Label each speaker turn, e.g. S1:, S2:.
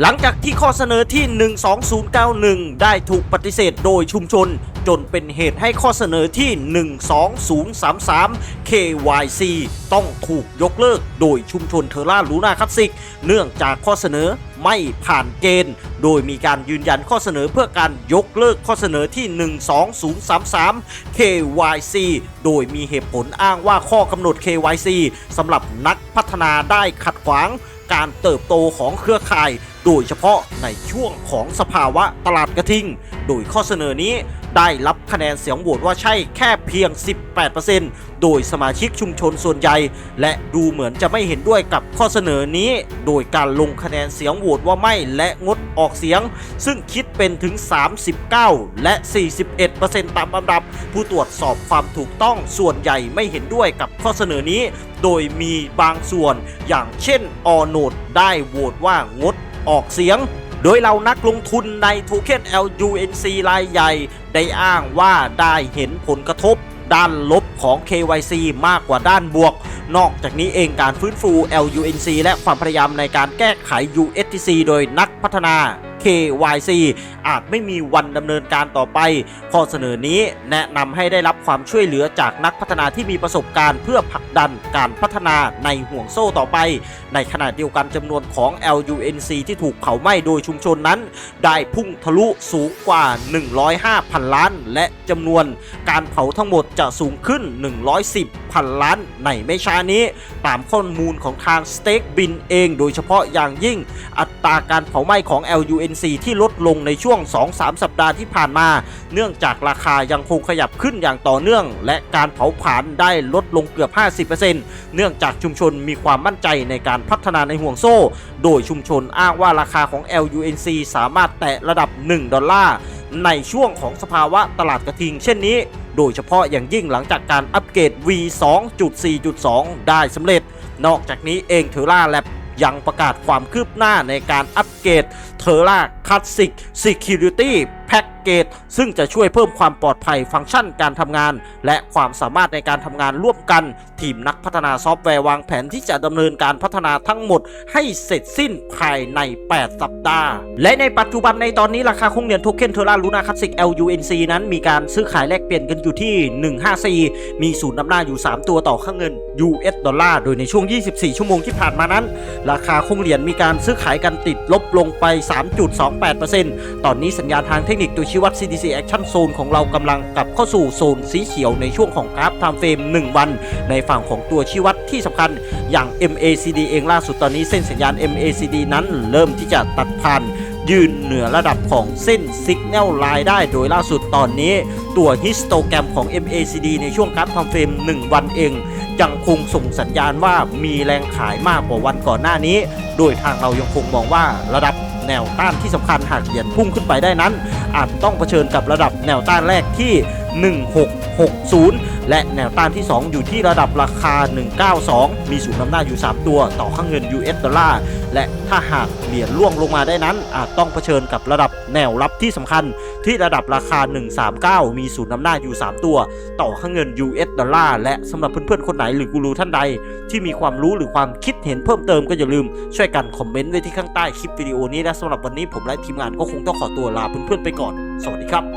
S1: หลังจากที่ข้อเสนอที่ 12091 ได้ถูกปฏิเสธโดยชุมชน จนเป็นเหตุให้ข้อเสนอที่ 12033 KYC ต้องถูกยกเลิกโดยชุมชนเทอร่าลูนาคัตซิก เนื่องจากข้อเสนอไม่ผ่านเกณฑ์ โดยมีการยืนยันข้อเสนอเพื่อการยกเลิกข้อเสนอที่ 12033 KYC โดยมีเหตุผลอ้างว่าข้อกำหนด KYC สำหรับนักพัฒนาได้ขัดขวางการเติบโตของเครือข่าย โดยเฉพาะในช่วงของสภาวะตลาดกระทิง โดยข้อเสนอนี้ได้รับคะแนนเสียงโหวตว่าใช่แค่เพียง 18%โดยสมาชิกชุมชนส่วนใหญ่ และดูเหมือนจะไม่เห็นด้วยกับข้อเสนอนี้ โดยการลงคะแนนเสียงโหวตว่าไม่และงดออกเสียง ซึ่งคิดเป็นถึง 39 และ 41%ตามลำดับ ผู้ตรวจสอบความถูกต้องส่วนใหญ่ไม่เห็นด้วยกับข้อเสนอนี้ โดยมีบางส่วนอย่างเช่นออโนดได้โหวตว่างด ออกเสียง โดยเรานักลงทุนในทูเค็น LUNC รายใหญ่ ได้อ้างว่าได้เห็นผลกระทบด้านลบของ KYC มากกว่าด้านบวก นอกจากนี้เองการฟื้นฟู LUNC และความพยายามในการแก้ไข USTC โดยนักพัฒนา KYC อาจไม่มีวันดำเนินการต่อไป ข้อเสนอนี้แนะนำให้ได้รับความช่วยเหลือจากนักพัฒนาที่มีประสบการณ์เพื่อผลักดันการพัฒนาในห่วงโซ่ต่อไป ในขณะเดียวกันจำนวนของ LUNC ที่ถูกเผาไหม้โดยชุมชนนั้น ได้พุ่งทะลุสูงกว่า 105พันล้าน และจำนวนการเผาทั้งหมดจะสูงขึ้น 110พันล้านในไม่ช้านี้ ตามข้อมูลของทางสเต็กบินเอง โดยเฉพาะอย่างยิ่งอัตราการเผาไหม้ของ LUNC ที่ลดลงในช่วง 2-3 สัปดาห์ที่ผ่านมา เนื่องจากราคายังคงขยับขึ้นอย่างต่อเนื่อง และการเผาผลาญได้ลดลงเกือบ 50%เนื่องจากชุมชนมีความมั่นใจในการพัฒนาในห่วงโซ่ โดยชุมชนอ้างว่าราคาของ LUNC สามารถแตะระดับ 1 ดอลลาร์ในช่วงของสภาวะตลาดกระทิงเช่นนี้ โดยเฉพาะอย่างยิ่งหลังจากการอัปเกรด V 2.4.2 ได้สำเร็จ นอกจากนี้เองเทอร่าแลบยังประกาศความคืบหน้าในการอัปเกรดเทอร่าคลาสสิก Security ซึ่งจะช่วยเพิ่มความปลอดภัยฟังก์ชันการทำงาน และความสามารถในการทำงานร่วมกัน ทีมนักพัฒนาซอฟต์แวร์วางแผนที่จะดำเนินการพัฒนาทั้งหมด ให้เสร็จสิ้นภายใน 8 สัปดาห์ และในปัจจุบันในตอนนี้ราคาคงเหรียญโทเค็นเทอร่าลูนาคลาสสิก LUNC นั้นมีการซื้อขายแลกเปลี่ยนกันอยู่ที่ 154 มีศูนย์นำหน้าอยู่ 3 ตัวต่อค่าเงิน US ดอลลาร์ โดยในช่วง 24 ชั่วโมงที่ผ่านมานั้น ราคาคงเหรียญมีการซื้อขายกันติดลบลงไป 3.28%ตอนนี้สัญญาณทางเทคนิคตัวชี้วัด CDC Action Zone ของเรากำลังกลับเข้าสู่โซนสีเขียวในช่วงของกราฟ Time Frame 1 วัน ในฝั่งของตัวชี้วัดที่สำคัญอย่าง MACD เองล่าสุดตอนนี้เส้นสัญญาณ MACD นั้นเริ่มที่จะตัดผ่านยืนเหนือระดับของเส้น Signal Line ได้โดยล่าสุดตอนนี้ตัวฮิสโตแกรมของ MACD ในช่วงกราฟทำเฟรม1 วันเอง ยังคงส่งสัญญาณว่ามีแรงขายมากกว่าวันก่อนหน้านี้ โดยทางเรายังคงมองว่าระดับ แนวต้านที่สำคัญหากเหรียญพุ่งขึ้นไปได้นั้น อาจต้องเผชิญกับระดับแนวต้านแรกที่ 1660 และแนวต้านที่ 2 อยู่ที่ระดับราคา 192 มีศูนย์นำหน้าอยู่ 3 ตัว ต่อค่าเงิน US ดอลลาร์ และถ้าหากเหรียญล่วงลงมาได้นั้น อาจต้องเผชิญกับระดับแนวรับที่สำคัญ ที่ระดับราคา 139 มีศูนย์นำหน้าอยู่ 3 ตัว ต่อค่าเงิน US ดอลลาร์และสำหรับเพื่อนๆ คนไหนหรือกูรูท่านใด ที่มีความรู้หรือความคิดเห็นเพิ่มเติมก็อย่าลืมช่วยกันคอมเมนต์ไว้ที่ข้างใต้คลิปวิดีโอนี้และสำหรับวันนี้ผมและทีมงานก็คงต้องขอตัวลาเพื่อนๆไปก่อน สวัสดีครับ